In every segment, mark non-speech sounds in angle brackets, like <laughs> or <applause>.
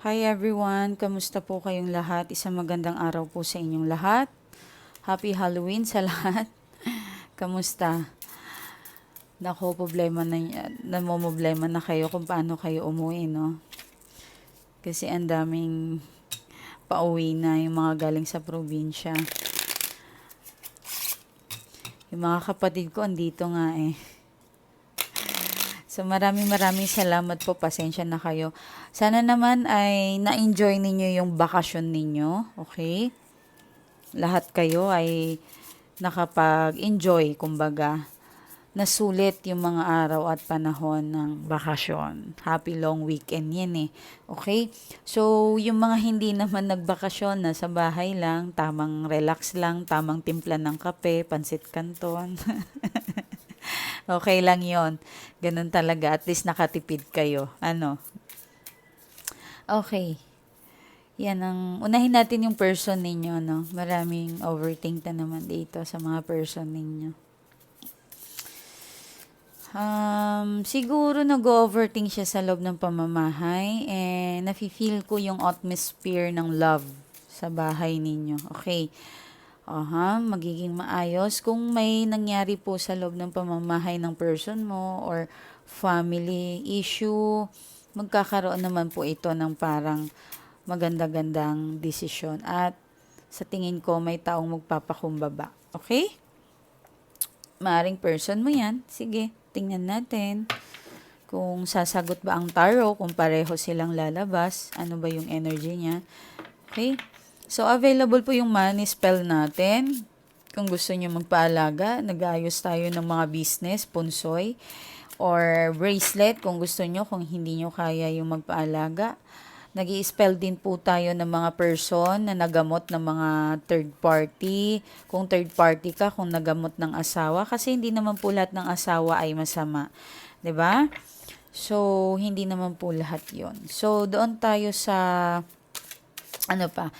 Hi everyone, kamusta po kayong lahat? Isang magandang araw po sa inyong lahat. Happy Halloween sa <laughs> lahat. kamusta? Nako, problema na, namomblema na kayo kung paano kayo umuwi, no? Kasi ang daming pauwi na yung mga galing sa probinsya. Yung mga kapatid ko andito nga eh. So maraming maraming salamat po. Pasensya na kayo. Sana naman ay na-enjoy ninyo yung bakasyon ninyo. Okay? Lahat kayo ay nakapag-enjoy, kumbaga. Nasulit yung mga araw at panahon ng bakasyon. Happy long weekend yan eh. Okay? So, yung mga hindi naman nagbakasyon, nasa bahay lang, tamang relax lang, tamang timpla ng kape, pansit canton. <laughs> okay lang yon Ganun talaga. At least nakatipid kayo. Ano? Okay. Yan ang, unahin natin yung person ninyo, no? Maraming overthink na naman dito sa mga person ninyo. Um, siguro nag-overthink siya sa loob ng pamamahay and nafe-feel ko yung atmosphere ng love sa bahay ninyo. Okay. Aha, magiging maayos kung may nangyari po sa loob ng pamamahay ng person mo or family issue, magkakaroon naman po ito ng parang maganda-gandang desisyon at sa tingin ko may taong magpapakumbaba. Okay? Maaring person mo yan. Sige, tingnan natin kung sasagot ba ang tarot, kung pareho silang lalabas, ano ba yung energy niya. Okay? So, available po yung money spell natin. Kung gusto nyo magpaalaga, nag-aayos tayo ng mga business, punsoy, or bracelet kung gusto nyo, kung hindi nyo kaya yung magpaalaga. nag spell din po tayo ng mga person na nagamot ng mga third party. Kung third party ka, kung nagamot ng asawa. Kasi hindi naman po lahat ng asawa ay masama. ba? So, hindi naman po lahat yon So, doon tayo sa ano pa,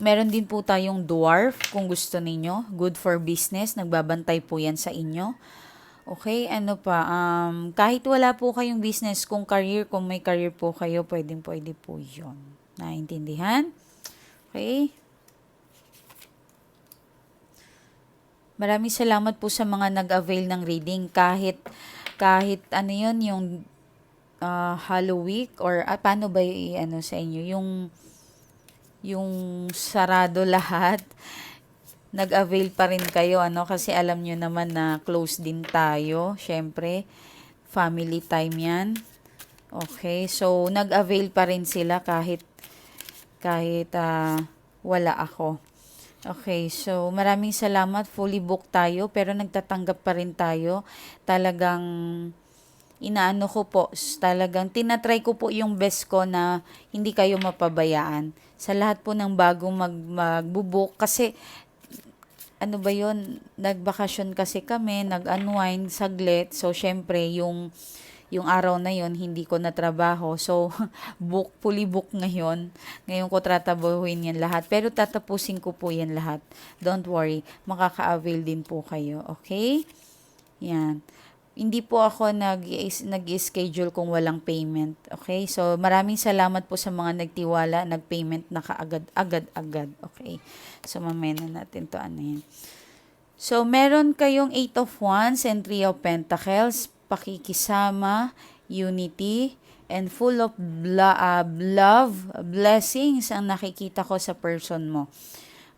Meron din po tayong dwarf kung gusto ninyo. Good for business. Nagbabantay po yan sa inyo. Okay, ano pa, um, kahit wala po kayong business, kung career, kung may career po kayo, pwedeng pwede po yon Naintindihan? Okay? Maraming salamat po sa mga nag-avail ng reading. Kahit, kahit ano yun, yung uh, Halloween or uh, paano ba yung ano sa inyo, yung yung sarado lahat, <laughs> nag-avail pa rin kayo, ano, kasi alam nyo naman na close din tayo, syempre, family time yan. Okay, so nag-avail pa rin sila kahit kahit uh, wala ako. Okay, so maraming salamat. Fully booked tayo pero nagtatanggap pa rin tayo. Talagang inaano ko po, talagang tinatry ko po yung best ko na hindi kayo mapabayaan. Sa lahat po ng bagong mag, magbubuk, kasi ano ba yon nagbakasyon kasi kami, nag-unwind saglit. So, syempre, yung, yung araw na yon hindi ko na trabaho. So, <laughs> book, fully book ngayon. Ngayon ko tratabuhin yan lahat. Pero tatapusin ko po yan lahat. Don't worry. Makaka-avail din po kayo. Okay? Yan hindi po ako nag, nag-schedule kung walang payment. Okay? So, maraming salamat po sa mga nagtiwala, nag-payment na kaagad-agad-agad. Okay? So, mamaya na natin to ano yan. So, meron kayong 8 of Wands and 3 of Pentacles, pakikisama, unity, and full of bla- uh, love, blessings ang nakikita ko sa person mo.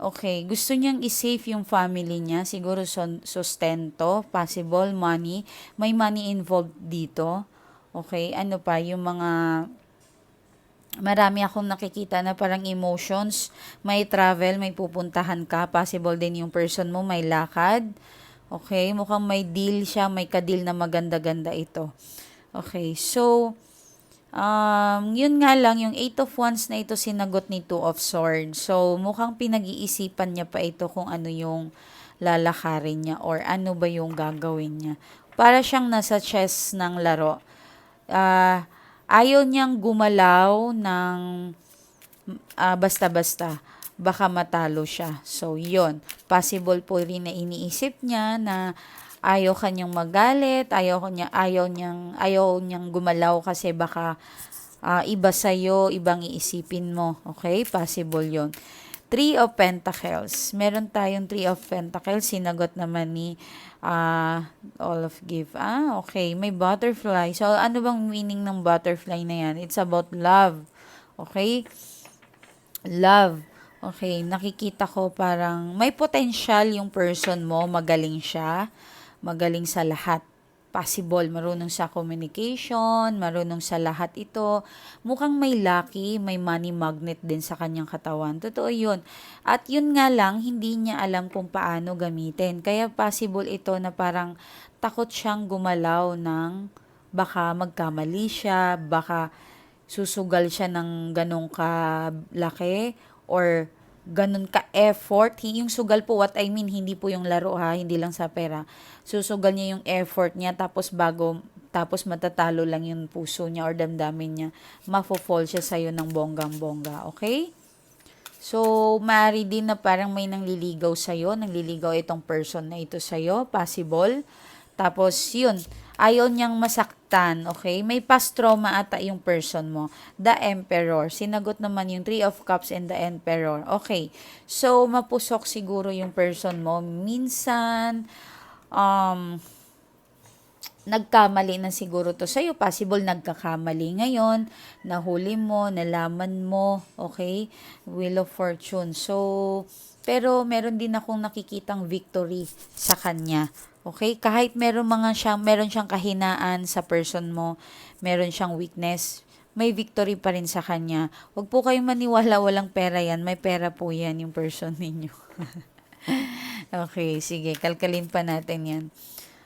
Okay, gusto niyang i-save yung family niya, siguro sustento, possible money, may money involved dito. Okay, ano pa, yung mga marami akong nakikita na parang emotions, may travel, may pupuntahan ka, possible din yung person mo may lakad. Okay, mukhang may deal siya, may kadil na maganda-ganda ito. Okay, so Um, yun nga lang, yung 8 of Wands na ito sinagot ni 2 of Swords. So, mukhang pinag-iisipan niya pa ito kung ano yung lalakarin niya or ano ba yung gagawin niya. Para siyang nasa chess ng laro. Uh, ayaw niyang gumalaw ng uh, basta-basta. Baka matalo siya. So, yon Possible po rin na iniisip niya na ayaw kanyang magalit, ayaw niya ayaw niyang ayaw niyang gumalaw kasi baka ah, iba sa'yo, ibang iisipin mo. Okay? Possible yon Three of Pentacles. Meron tayong Three of Pentacles. Sinagot naman ni ah, All of Give. Ah, okay. May butterfly. So, ano bang meaning ng butterfly na yan? It's about love. Okay? Love. Okay, nakikita ko parang may potential yung person mo, magaling siya, magaling sa lahat. Possible, marunong sa communication, marunong sa lahat ito. Mukhang may lucky, may money magnet din sa kanyang katawan. Totoo yun. At yun nga lang, hindi niya alam kung paano gamitin. Kaya possible ito na parang takot siyang gumalaw ng baka magkamali siya, baka susugal siya ng ganong kalaki or ganun ka-effort. Yung sugal po, what I mean, hindi po yung laro ha, hindi lang sa pera. Susugal niya yung effort niya, tapos bago, tapos matatalo lang yung puso niya or damdamin niya, mafo-fall siya sa'yo ng bonggang-bongga, okay? So, maaari din na parang may nangliligaw sa'yo, nangliligaw itong person na ito sa'yo, possible. Tapos, yun, ayaw niyang masaktan, okay? May past trauma ata yung person mo. The Emperor. Sinagot naman yung Three of Cups and the Emperor. Okay. So, mapusok siguro yung person mo. Minsan, um, nagkamali na siguro to sa'yo. Possible nagkakamali ngayon, nahuli mo, nalaman mo, okay? Wheel of Fortune. So, pero meron din akong nakikitang victory sa kanya. Okay? Kahit meron mga siyang, meron siyang kahinaan sa person mo, meron siyang weakness, may victory pa rin sa kanya. Huwag po kayong maniwala walang pera yan. May pera po yan yung person ninyo. <laughs> okay, sige. Kalkalin pa natin yan.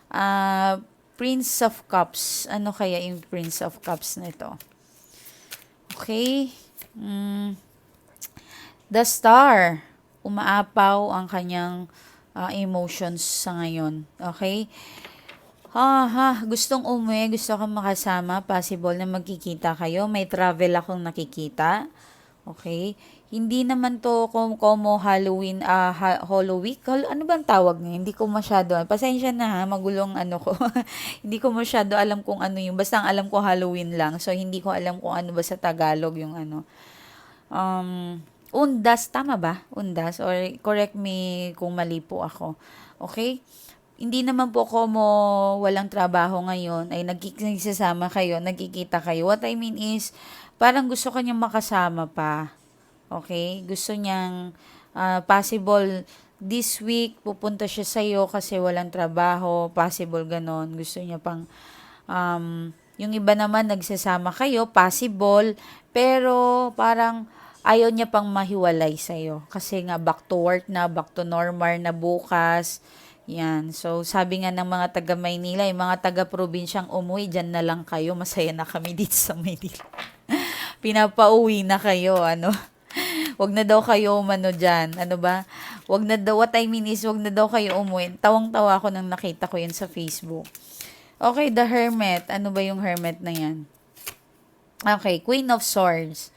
Uh, Prince of Cups. Ano kaya yung Prince of Cups na ito? Okay. Mm. The Star. Umaapaw ang kanyang uh, emotions sa ngayon. Okay? Ha, ha, gustong umuwi, gusto kang makasama, possible na magkikita kayo. May travel akong nakikita. Okay? Hindi naman to como Halloween, uh, ha- ano bang tawag niya? Hindi ko masyado. Pasensya na ha, magulong ano ko. <laughs> hindi ko masyado alam kung ano yung. Basta ang alam ko Halloween lang. So, hindi ko alam kung ano ba sa Tagalog yung ano. Um, undas, tama ba? Undas? Or correct me kung mali po ako. Okay? Hindi naman po ako mo walang trabaho ngayon ay nagkikisama kayo, nagkikita kayo. What I mean is, parang gusto kanyang makasama pa. Okay? Gusto niyang uh, possible this week pupunta siya sa iyo kasi walang trabaho, possible ganon. Gusto niya pang um, yung iba naman nagsasama kayo, possible, pero parang ayaw niya pang mahiwalay sa iyo kasi nga back to work na, back to normal na bukas. Yan. So, sabi nga ng mga taga Maynila, yung mga taga probinsyang umuwi, dyan na lang kayo. Masaya na kami dito sa Maynila. <laughs> Pinapauwi na kayo, ano. wag na daw kayo umano dyan. Ano ba? Wag na daw, what I mean is, wag na daw kayo umuwi. Tawang-tawa ako nang nakita ko yun sa Facebook. Okay, the Hermit. Ano ba yung Hermit na yan? Okay, Queen of Swords.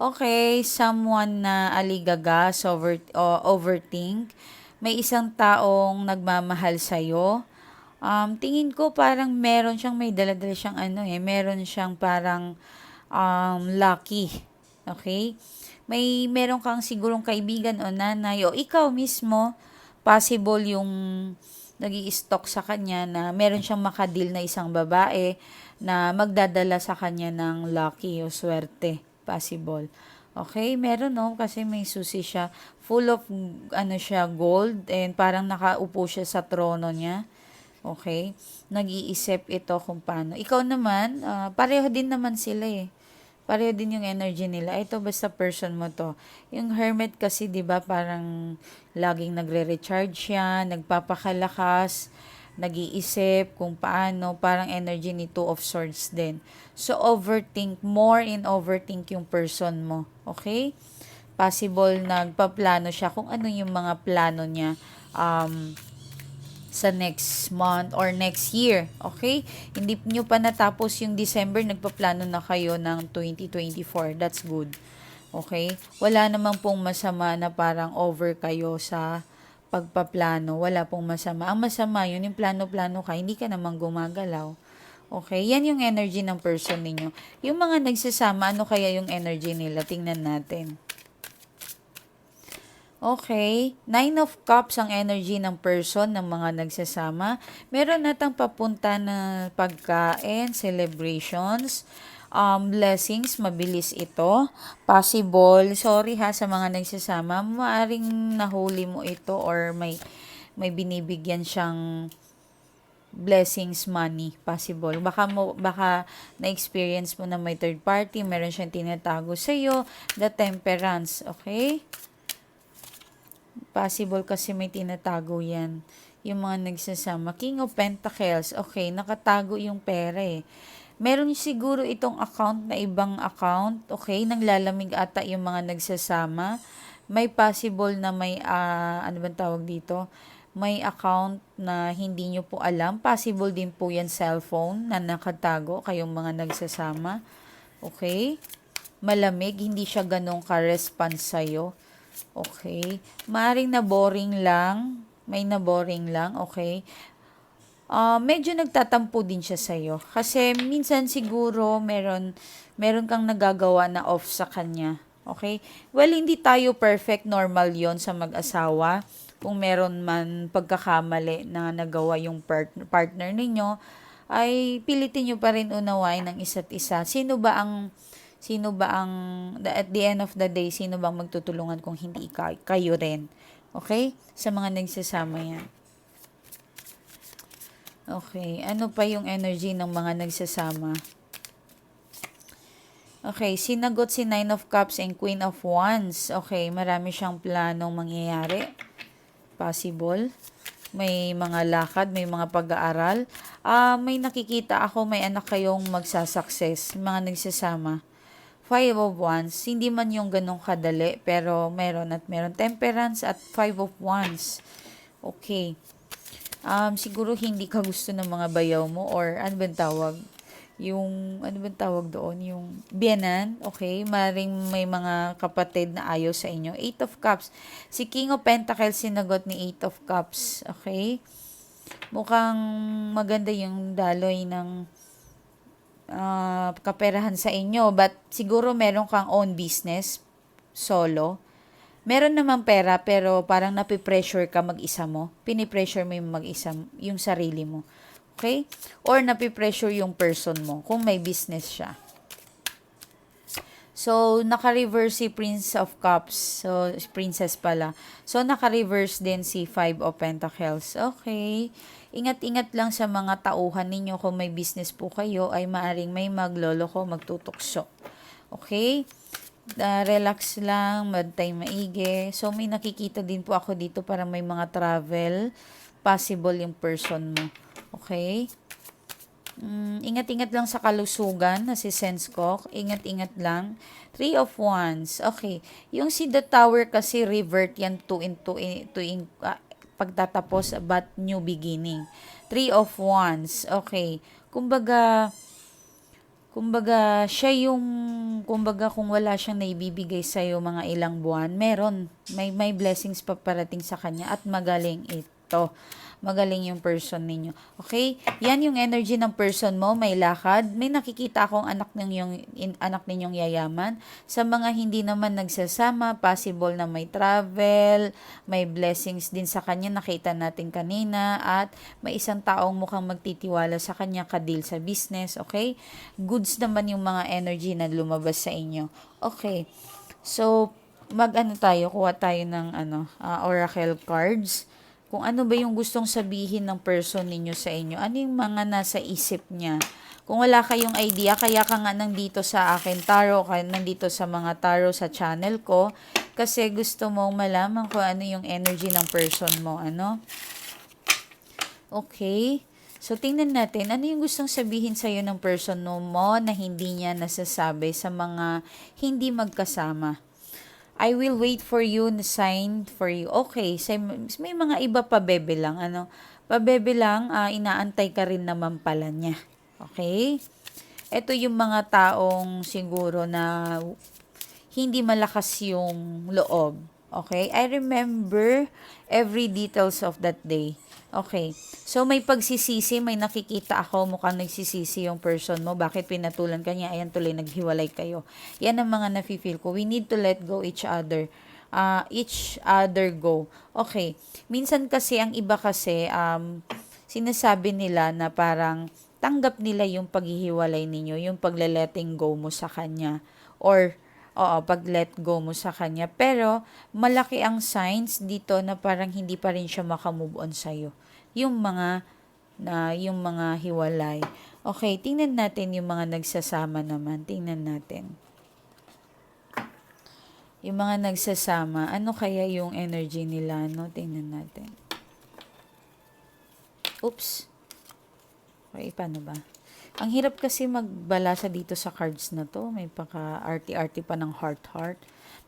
Okay, someone na aligaga, over, uh, overthink. May isang taong nagmamahal sa'yo. Um, tingin ko parang meron siyang, may daladala siyang ano eh, meron siyang parang um, lucky. Okay? may meron kang sigurong kaibigan o nanay o ikaw mismo, possible yung nag stock sa kanya na meron siyang makadil na isang babae na magdadala sa kanya ng lucky o swerte. Possible. Okay, meron no kasi may susi siya. Full of ano siya gold and parang nakaupo siya sa trono niya. Okay? Nag-iisip ito kung paano. Ikaw naman, uh, pareho din naman sila eh pareho din yung energy nila. Ito basta person mo to. Yung hermit kasi 'di ba parang laging nagre-recharge siya, nagpapakalakas, nag-iisip kung paano, parang energy ni Two of Swords din. So overthink, more in overthink yung person mo. Okay? Possible nagpaplano siya kung ano yung mga plano niya. Um, sa next month or next year. Okay? Hindi nyo pa natapos yung December, nagpaplano na kayo ng 2024. That's good. Okay? Wala naman pong masama na parang over kayo sa pagpaplano. Wala pong masama. Ang masama, yun yung plano-plano ka, hindi ka naman gumagalaw. Okay, yan yung energy ng person ninyo. Yung mga nagsasama, ano kaya yung energy nila? Tingnan natin. Okay, Nine of Cups ang energy ng person ng mga nagsasama. Meron natang papunta na pagkain, celebrations, um, blessings, mabilis ito. Possible, sorry ha sa mga nagsasama, maaring nahuli mo ito or may may binibigyan siyang blessings money. Possible. Baka mo baka na-experience mo na may third party. Meron siyang tinatago sa iyo the temperance. Okay? Possible kasi may tinatago yan. Yung mga nagsasama. King of pentacles. Okay nakatago yung pera eh meron siguro itong account na ibang account okay nanglalamig ata yung mga nagsasama may possible na may ah, ano bang tawag dito may account na hindi nyo po alam. Possible din po yan cellphone na nakatago kayong mga nagsasama. Okay? Malamig, hindi siya ganong ka-response sa'yo. Okay? Maring na boring lang. May na boring lang. Okay? Uh, medyo nagtatampo din siya sa'yo. Kasi minsan siguro meron, meron kang nagagawa na off sa kanya. Okay? Well, hindi tayo perfect. Normal yon sa mag-asawa kung meron man pagkakamali na nagawa yung part- partner ninyo, ay pilitin nyo pa rin unawain ng isa't isa. Sino ba ang sino ba ang at the end of the day sino bang magtutulungan kung hindi ka, kayo rin okay sa mga nagsasama yan okay ano pa yung energy ng mga nagsasama okay sinagot si nine of cups and queen of wands okay marami siyang planong mangyayari possible. May mga lakad, may mga pag-aaral. Uh, may nakikita ako, may anak kayong magsasucess, mga nagsasama. Five of Wands, hindi man yung ganong kadali, pero meron at meron. Temperance at Five of Wands. Okay. Um, siguro hindi ka gusto ng mga bayaw mo or ano ba tawag? yung, ano ba tawag doon? Yung biyanan, okay? Maring may mga kapatid na ayaw sa inyo. Eight of Cups. Si King of Pentacles sinagot ni Eight of Cups, okay? Mukhang maganda yung daloy ng uh, kaperahan sa inyo. But siguro meron kang own business, solo. Meron naman pera, pero parang napipressure ka mag-isa mo. Pinipressure mo yung mag-isa, yung sarili mo. Okay? Or napipressure yung person mo kung may business siya. So, naka-reverse si Prince of Cups. So, Princess pala. So, naka-reverse din si Five of Pentacles. Okay. Ingat-ingat lang sa mga tauhan ninyo kung may business po kayo ay maaring may magloloko, magtutukso. Okay? Uh, relax lang, magtay maigi. So, may nakikita din po ako dito para may mga travel. Possible yung person mo. Okay? Mm, ingat-ingat lang sa kalusugan na si Sense ko. Ingat-ingat lang. Three of Wands. Okay. Yung si The Tower kasi revert yan to into to in, uh, pagtatapos but new beginning. Three of Wands. Okay. Kumbaga, kumbaga, siya yung, kumbaga kung wala siyang naibibigay sa'yo mga ilang buwan, meron. May, may blessings pa parating sa kanya at magaling ito magaling yung person ninyo. Okay? Yan yung energy ng person mo, may lakad. May nakikita akong anak ninyong, in, anak ninyong yayaman. Sa mga hindi naman nagsasama, possible na may travel, may blessings din sa kanya, nakita natin kanina, at may isang taong mukhang magtitiwala sa kanya kadil sa business. Okay? Goods naman yung mga energy na lumabas sa inyo. Okay. So, mag-ano tayo, kuha tayo ng ano, uh, oracle cards kung ano ba yung gustong sabihin ng person ninyo sa inyo. Ano yung mga nasa isip niya. Kung wala kayong idea, kaya ka nga nandito sa akin tarot, kaya nandito sa mga tarot sa channel ko, kasi gusto mong malaman kung ano yung energy ng person mo, ano? Okay. So, tingnan natin, ano yung gustong sabihin sa iyo ng person mo na hindi niya nasasabi sa mga hindi magkasama. I will wait for you na sign for you. Okay, say, may mga iba pa bebe lang. Ano? Pabebe lang, uh, inaantay ka rin naman pala niya. Okay? Ito yung mga taong siguro na hindi malakas yung loob. Okay? I remember every details of that day. Okay. So, may pagsisisi, may nakikita ako, mukhang nagsisisi yung person mo. Bakit pinatulan ka niya? Ayan tuloy, naghiwalay kayo. Yan ang mga nafe-feel ko. We need to let go each other. Uh, each other go. Okay. Minsan kasi, ang iba kasi, um, sinasabi nila na parang tanggap nila yung paghihiwalay ninyo, yung pagle-letting go mo sa kanya. Or, oo, pag let go mo sa kanya. Pero, malaki ang signs dito na parang hindi pa rin siya makamove on sa'yo. Yung mga, na, yung mga hiwalay. Okay, tingnan natin yung mga nagsasama naman. Tingnan natin. Yung mga nagsasama, ano kaya yung energy nila, no? Tingnan natin. Oops. Okay, paano ba? Ang hirap kasi magbalasa dito sa cards na to. May paka-arty-arty pa ng heart-heart.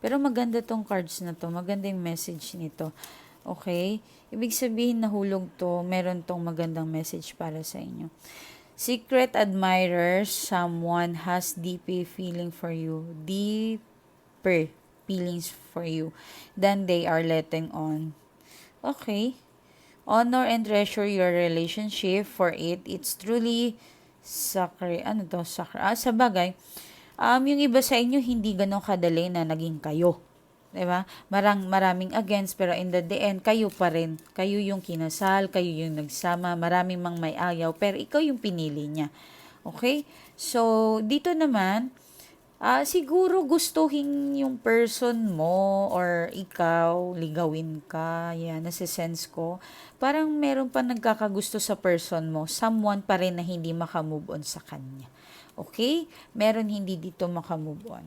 Pero maganda tong cards na to. Maganda yung message nito. Okay? Ibig sabihin nahulog to. Meron tong magandang message para sa inyo. Secret admirers, someone has deep feeling for you. Deeper feelings for you than they are letting on. Okay. Honor and treasure your relationship for it. It's truly sacred. Ano to? Sacred. Ah, sa bagay, um, yung iba sa inyo, hindi ganun kadali na naging kayo. 'di ba? Marang maraming against pero in the, the end kayo pa rin. Kayo yung kinasal, kayo yung nagsama, maraming mang may ayaw pero ikaw yung pinili niya. Okay? So dito naman ah siguro gustuhin yung person mo or ikaw, ligawin ka, yan, nasa-sense ko. Parang meron pa nagkakagusto sa person mo, someone pa rin na hindi makamove on sa kanya. Okay? Meron hindi dito makamove on.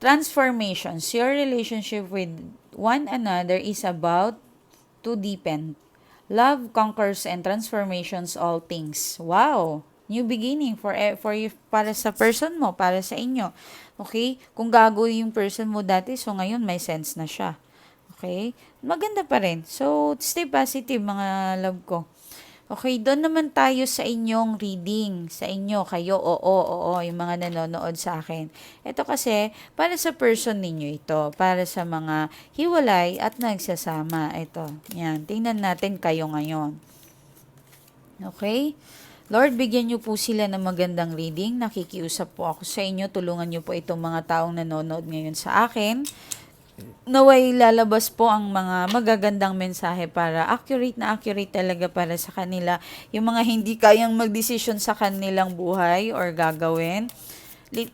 Transformations. Your relationship with one another is about to deepen. Love conquers and transformations all things. Wow! New beginning for e- for you, para sa person mo, para sa inyo. Okay? Kung gago yung person mo dati, so ngayon may sense na siya. Okay? Maganda pa rin. So, stay positive mga love ko. Okay, doon naman tayo sa inyong reading. Sa inyo, kayo, oo, oo, yung mga nanonood sa akin. Ito kasi, para sa person ninyo ito. Para sa mga hiwalay at nagsasama. Ito, yan. Tingnan natin kayo ngayon. Okay? Lord, bigyan niyo po sila ng magandang reading. Nakikiusap po ako sa inyo. Tulungan niyo po itong mga taong nanonood ngayon sa akin naway lalabas po ang mga magagandang mensahe para accurate na accurate talaga para sa kanila. Yung mga hindi kayang magdesisyon sa kanilang buhay or gagawin,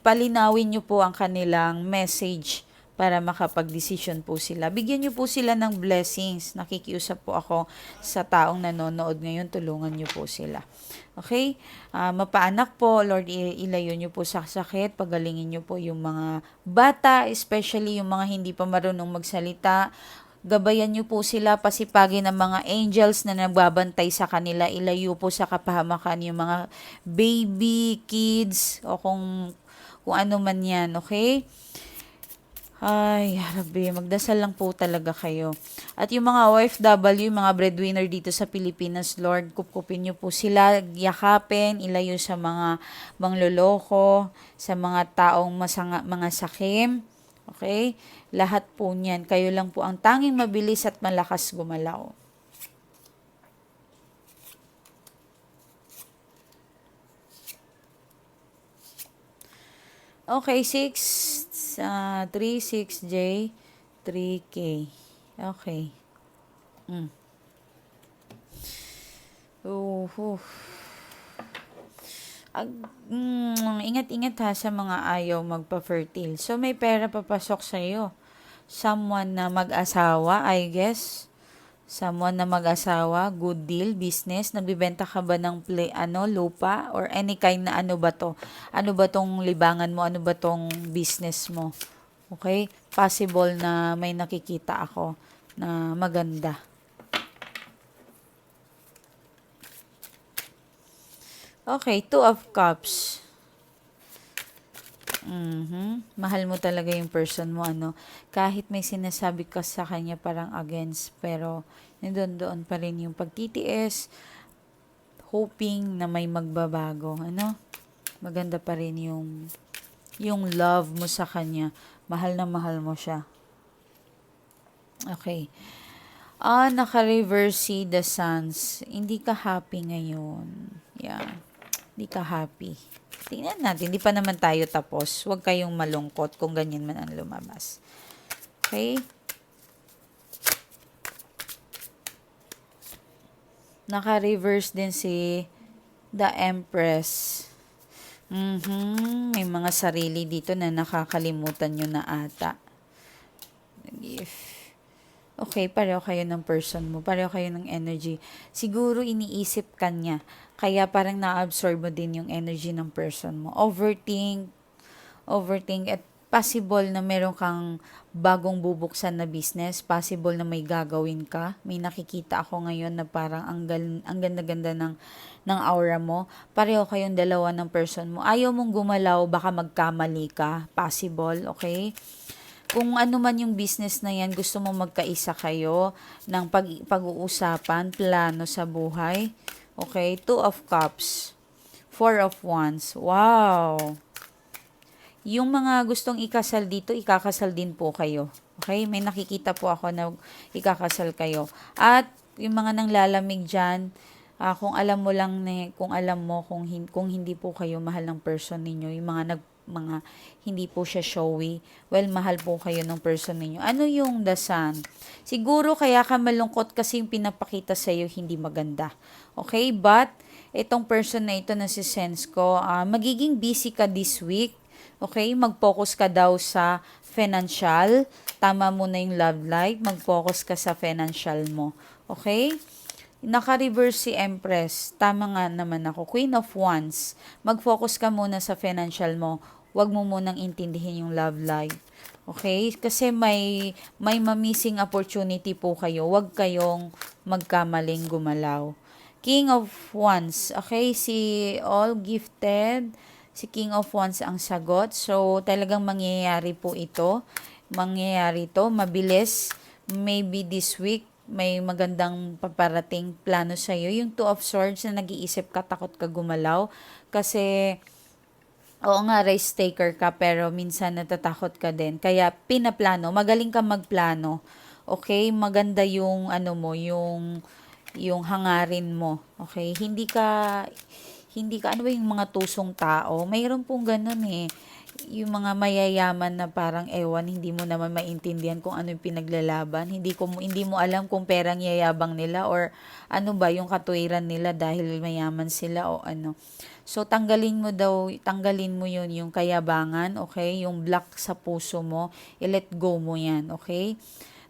palinawin nyo po ang kanilang message para makapag-decision po sila. Bigyan nyo po sila ng blessings. Nakikiusap po ako sa taong nanonood ngayon. Tulungan nyo po sila. Okay? Uh, mapaanak po, Lord, ilayo nyo po sa sakit. Pagalingin nyo po yung mga bata, especially yung mga hindi pa marunong magsalita. Gabayan nyo po sila, pasipagin ng mga angels na nagbabantay sa kanila. Ilayo po sa kapahamakan yung mga baby, kids, o kung, kung ano man yan, okay? Ay, Rabbi, magdasal lang po talaga kayo. At yung mga OFW, yung mga breadwinner dito sa Pilipinas, Lord, kupkupin niyo po sila, yakapin, ilayo sa mga mangloloko, sa mga taong masanga, mga sakim. Okay? Lahat po niyan. Kayo lang po ang tanging mabilis at malakas gumalaw. Okay, 6, uh, 3, 6J, 3K. Okay. Mm. Oh, oh. Ag, mm, ingat-ingat ha sa mga ayaw magpa-fertile. So, may pera papasok sa iyo. Someone na mag-asawa, I guess someone na mag-asawa, good deal, business, nagbibenta ka ba ng play, ano, lupa or any kind na ano ba to? Ano ba tong libangan mo? Ano ba tong business mo? Okay? Possible na may nakikita ako na maganda. Okay, two of cups. Mm-hmm. Mahal mo talaga yung person mo, ano. Kahit may sinasabi ka sa kanya parang against, pero nandun doon pa rin yung pagtitiis, hoping na may magbabago, ano. Maganda pa rin yung yung love mo sa kanya. Mahal na mahal mo siya. Okay. Ah, naka-reverse the suns. Hindi ka happy ngayon. Yeah. Hindi ka happy. Tingnan natin. Hindi pa naman tayo tapos. Huwag kayong malungkot kung ganyan man ang lumabas. Okay? Naka-reverse din si the Empress. Mhm. May mga sarili dito na nakakalimutan nyo na ata. If Okay, pareho kayo ng person mo. Pareho kayo ng energy. Siguro iniisip ka niya. Kaya parang na-absorb mo din yung energy ng person mo. Overthink, overthink at possible na meron kang bagong bubuksan na business, possible na may gagawin ka. May nakikita ako ngayon na parang ang, gal- ang ganda-ganda ng, ng aura mo. Pareho kayong dalawa ng person mo. Ayaw mong gumalaw, baka magkamali ka. Possible, okay? Kung ano man yung business na yan, gusto mo magkaisa kayo ng pag, pag-uusapan, plano sa buhay. Okay? Two of Cups. Four of Wands. Wow! Yung mga gustong ikasal dito, ikakasal din po kayo. Okay? May nakikita po ako na ikakasal kayo. At yung mga nanglalamig dyan, ah, kung alam mo lang na, kung alam mo kung, hin- kung hindi po kayo mahal ng person ninyo, yung mga nag mga hindi po siya showy, well, mahal po kayo ng person ninyo. Ano yung sun? Siguro kaya ka malungkot kasi yung pinapakita sa iyo hindi maganda. Okay? But, itong person na ito na si sense ko, ah, magiging busy ka this week. Okay? Mag-focus ka daw sa financial. Tama mo na yung love life. Mag-focus ka sa financial mo. Okay? Naka-reverse si Empress. Tama nga naman ako. Queen of Wands. Mag-focus ka muna sa financial mo. Huwag mo munang intindihin yung love life. Okay? Kasi may, may mamising opportunity po kayo. Huwag kayong magkamaling gumalaw. King of Wands. Okay? Si All Gifted. Si King of Wands ang sagot. So, talagang mangyayari po ito. Mangyayari to Mabilis. Maybe this week may magandang paparating plano sa iyo. Yung Two of Swords na nag-iisip ka, takot ka gumalaw. Kasi, oo nga, risk taker ka, pero minsan natatakot ka din. Kaya, pinaplano. Magaling ka magplano. Okay? Maganda yung, ano mo, yung, yung hangarin mo. Okay? Hindi ka, hindi ka, ano ba yung mga tusong tao? Mayroon pong ganun eh yung mga mayayaman na parang ewan, hindi mo naman maintindihan kung ano yung pinaglalaban. Hindi ko hindi mo alam kung perang yayabang nila or ano ba yung katuwiran nila dahil mayaman sila o ano. So tanggalin mo daw, tanggalin mo yun yung kayabangan, okay? Yung block sa puso mo, i-let go mo yan, okay?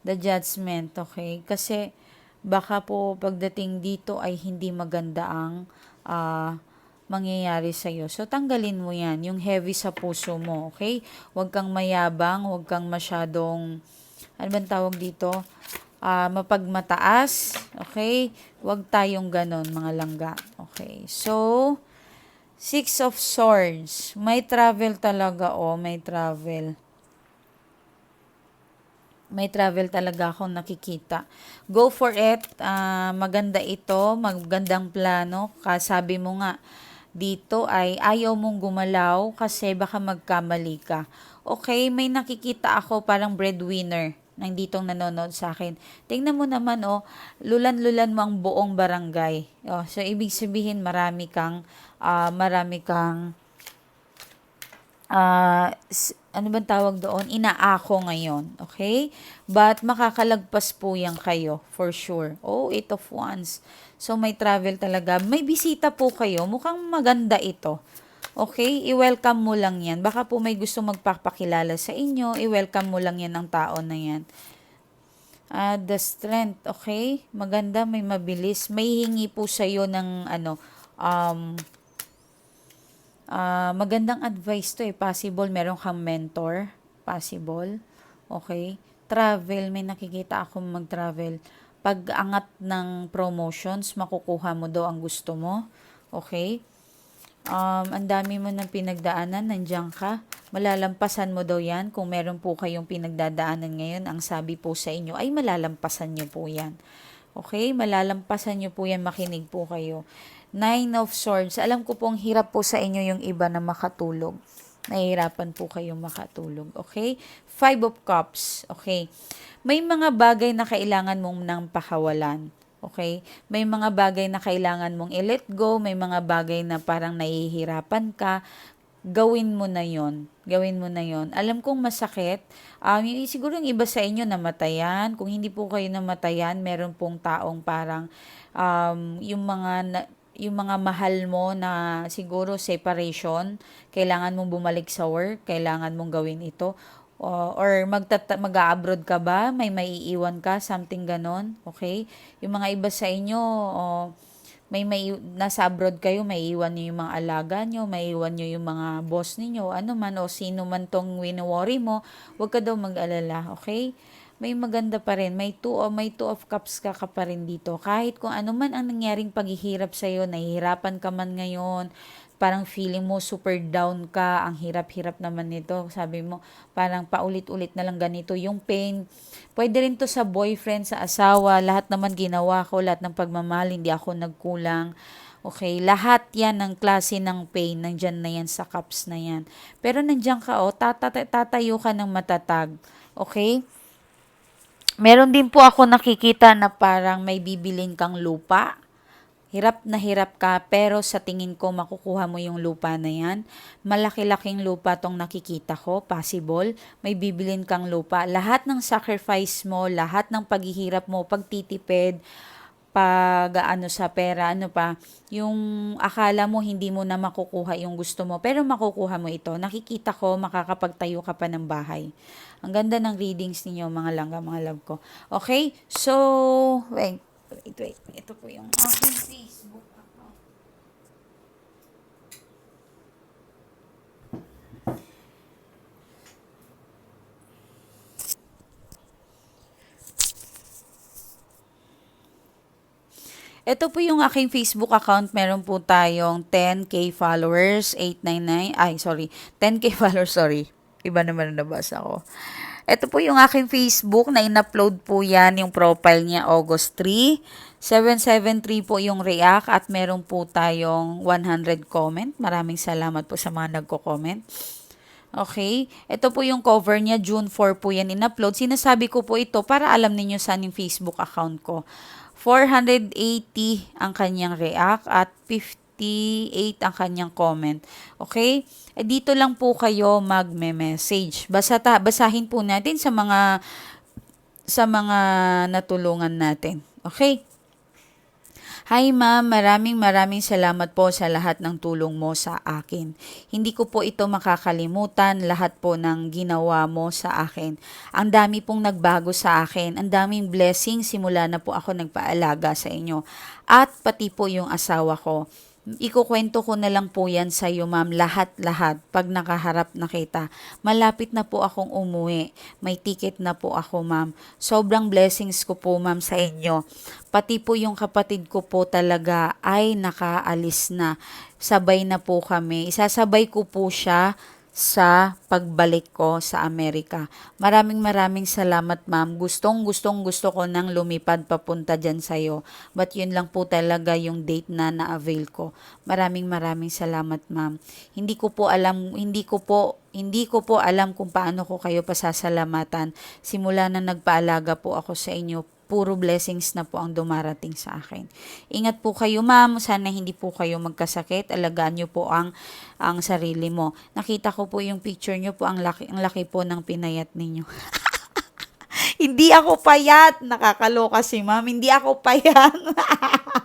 The judgment, okay? Kasi baka po pagdating dito ay hindi maganda ang uh, mangyayari sa iyo. So, tanggalin mo yan, yung heavy sa puso mo, okay? Huwag kang mayabang, huwag kang masyadong, ano bang tawag dito? Uh, mapagmataas, okay? Huwag tayong ganon, mga langga, okay? So, Six of Swords. May travel talaga, oh, may travel may travel talaga akong nakikita. Go for it. Uh, maganda ito. Magandang plano. Kasabi mo nga, dito ay ayaw mong gumalaw kasi baka magkamali ka. Okay, may nakikita ako parang breadwinner nang ditong nanonood sa akin. Tingnan mo naman, oh, lulan-lulan mo ang buong barangay. Oh, so, ibig sabihin, marami kang, uh, marami kang, uh, ano bang tawag doon? Inaako ngayon. Okay? But makakalagpas po yan kayo, for sure. Oh, eight of wands. So, may travel talaga. May bisita po kayo. Mukhang maganda ito. Okay? I-welcome mo lang yan. Baka po may gusto magpapakilala sa inyo. I-welcome mo lang yan ang tao na yan. Uh, the strength, okay? Maganda, may mabilis. May hingi po sa iyo ng ano, um, uh, magandang advice to eh. Possible, meron kang mentor. Possible. Okay? Travel, may nakikita ako mag-travel pag-angat ng promotions, makukuha mo daw ang gusto mo. Okay? Um, ang dami mo ng pinagdaanan, nandiyan ka. Malalampasan mo daw yan. Kung meron po kayong pinagdadaanan ngayon, ang sabi po sa inyo ay malalampasan nyo po yan. Okay? Malalampasan nyo po yan, makinig po kayo. Nine of Swords. Alam ko pong hirap po sa inyo yung iba na makatulog. Nahihirapan po kayong makatulog. Okay? Five of Cups. Okay? May mga bagay na kailangan mong nang pakawalan. Okay? May mga bagay na kailangan mong i-let go, may mga bagay na parang nahihirapan ka, gawin mo na yon Gawin mo na yon Alam kong masakit. Um, siguro yung iba sa inyo namatayan. Kung hindi po kayo namatayan, meron pong taong parang um, yung mga na, yung mga mahal mo na siguro separation, kailangan mong bumalik sa work, kailangan mong gawin ito. O- or magtata- mag-abroad ka ba? May maiiwan ka? Something ganon. Okay? Yung mga iba sa inyo, o, may may nasa abroad kayo, may iwan niyo yung mga alaga niyo, may iwan niyo yung mga boss niyo, ano man o sino man tong wino-worry mo, huwag ka daw mag-alala, okay? May maganda pa rin, may two o may two of cups ka, ka pa rin dito. Kahit kung ano man ang nangyaring paghihirap sa iyo, nahihirapan ka man ngayon, parang feeling mo super down ka, ang hirap-hirap naman nito. Sabi mo, parang paulit-ulit na lang ganito yung pain. Pwede rin to sa boyfriend, sa asawa, lahat naman ginawa ko, lahat ng pagmamahal, hindi ako nagkulang. Okay, lahat yan ng klase ng pain, nandyan na yan sa cups na yan. Pero nandyan ka, oh, tatata- tatayo ka ng matatag. Okay? Meron din po ako nakikita na parang may bibilin kang lupa. Hirap na hirap ka, pero sa tingin ko makukuha mo yung lupa na yan. Malaki-laking lupa tong nakikita ko, possible. May bibilin kang lupa. Lahat ng sacrifice mo, lahat ng paghihirap mo, pagtitipid, pag ano sa pera, ano pa, yung akala mo hindi mo na makukuha yung gusto mo, pero makukuha mo ito. Nakikita ko, makakapagtayo ka pa ng bahay. Ang ganda ng readings ninyo, mga langga, mga love ko. Okay? So, wait, wait, wait. Ito po yung aking Facebook account. Ito po yung aking Facebook account. Meron po tayong 10k followers, 899, ay sorry, 10k <laughs> followers, sorry. Iba naman na nabasa ko. Ito po yung aking Facebook na in-upload po yan, yung profile niya August 3. 773 po yung react at meron po tayong 100 comment. Maraming salamat po sa mga nagko-comment. Okay? Ito po yung cover niya, June 4 po yan in-upload. Sinasabi ko po ito para alam ninyo saan yung Facebook account ko. 480 ang kanyang react at 58 ang kanyang comment. Okay? Eh, dito lang po kayo magme-message. Basta ta- basahin po natin sa mga sa mga natulungan natin. Okay? Hi ma'am, maraming maraming salamat po sa lahat ng tulong mo sa akin. Hindi ko po ito makakalimutan, lahat po ng ginawa mo sa akin. Ang dami pong nagbago sa akin, ang daming blessing simula na po ako nagpaalaga sa inyo. At pati po yung asawa ko. Ikukwento ko na lang po yan sa iyo, ma'am, lahat-lahat pag nakaharap na kita. Malapit na po akong umuwi. May ticket na po ako, ma'am. Sobrang blessings ko po, ma'am, sa inyo. Pati po yung kapatid ko po talaga ay nakaalis na. Sabay na po kami. Isasabay ko po siya sa pagbalik ko sa Amerika. Maraming maraming salamat ma'am. Gustong gustong gusto ko nang lumipad papunta dyan sa'yo. But yun lang po talaga yung date na na-avail ko. Maraming maraming salamat ma'am. Hindi ko po alam, hindi ko po hindi ko po alam kung paano ko kayo pasasalamatan. Simula na nagpaalaga po ako sa inyo, puro blessings na po ang dumarating sa akin. Ingat po kayo ma'am, sana hindi po kayo magkasakit, alagaan niyo po ang ang sarili mo. Nakita ko po yung picture niyo po, ang laki, ang laki po ng pinayat ninyo. <laughs> hindi ako payat, nakakaloka si ma'am, hindi ako payat.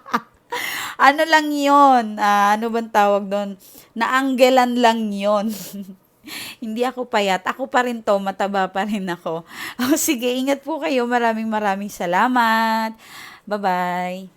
<laughs> ano lang yon Ah, ano bang tawag doon? Naanggelan lang yon <laughs> <laughs> Hindi ako payat. Ako pa rin to. Mataba pa rin ako. <laughs> Oh, sige, ingat po kayo. Maraming maraming salamat. Bye-bye.